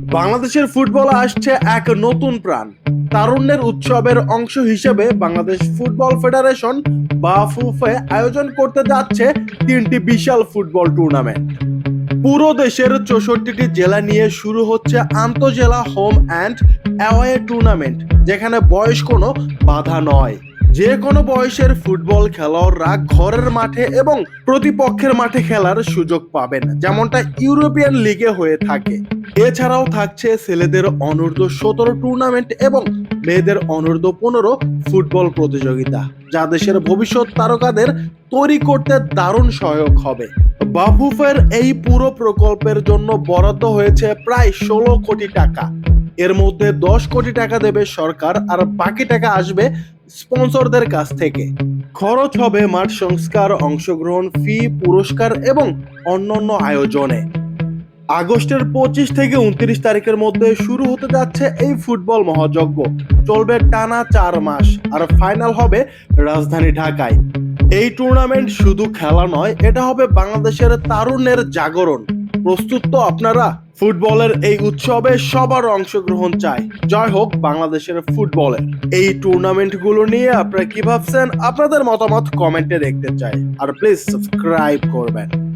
বাংলাদেশের ফুটবল আসছে এক নতুন প্রাণ। তারুণ্যের উৎসবের অংশ হিসেবে বাংলাদেশ ফুটবল ফেডারেশন বা ফুফে আয়োজন করতে যাচ্ছে তিনটি বিশাল ফুটবল টুর্নামেন্ট। পুরো দেশের চৌষট্টিটি জেলা নিয়ে শুরু হচ্ছে আন্তজেলা হোম অ্যান্ড অ্যাওয়ে টুর্নামেন্ট যেখানে বয়স কোনো বাধা নয়। যে কোনো বয়সের ফুটবল খেলোয়াড়রা ঘরের মাঠে এবং প্রতিপক্ষের মাঠে খেলার সুযোগ পাবেন, যেমনটা ইউরোপিয়ান লিগে হয়ে থাকে। এছাড়াও থাকছে ছেলেদের অনূর্ধ্ব সতেরো টুর্নামেন্ট এবং মেয়েদের অনূর্ধ্ব পনেরো ফুটবল প্রতিযোগিতা, যা দেশের ভবিষ্যৎ তারকাদের তৈরি করতে দারুণ সহায়ক হবে। বাফুফের এই পুরো প্রকল্পের জন্য বরাদ্দ হয়েছে প্রায় ষোলো কোটি টাকা। এর মধ্যে দশ কোটি টাকা দেবে সরকার আর বাকি টাকা আসবে স্পন্সরদের কাছ থেকে। খরচ হবে মাঠ সংস্কার, অংশগ্রহণ, ফি, পুরস্কার এবং অন্যান্য আয়োজনে। আগস্টের পঁচিশ থেকে উনত্রিশ তারিখের মধ্যে শুরু হতে যাচ্ছে এই ফুটবল মহাযজ্ঞ। চলবে টানা চার মাস আর ফাইনাল হবে রাজধানী ঢাকায়। এই টুর্নামেন্ট শুধু খেলা নয়, এটা হবে বাংলাদেশের তারুণ্যের জাগরণ। প্রস্তুত তো আপনারা? ফুটবলের এই উৎসবে সবার অংশগ্রহণ চাই। জয় হোক বাংলাদেশের ফুটবলের। এই টুর্নামেন্টগুলো নিয়ে আপনারা কি ভাবছেন? আপনাদের মতামত কমেন্টে দেখতে চাই। আর প্লিজ সাবস্ক্রাইব করবেন।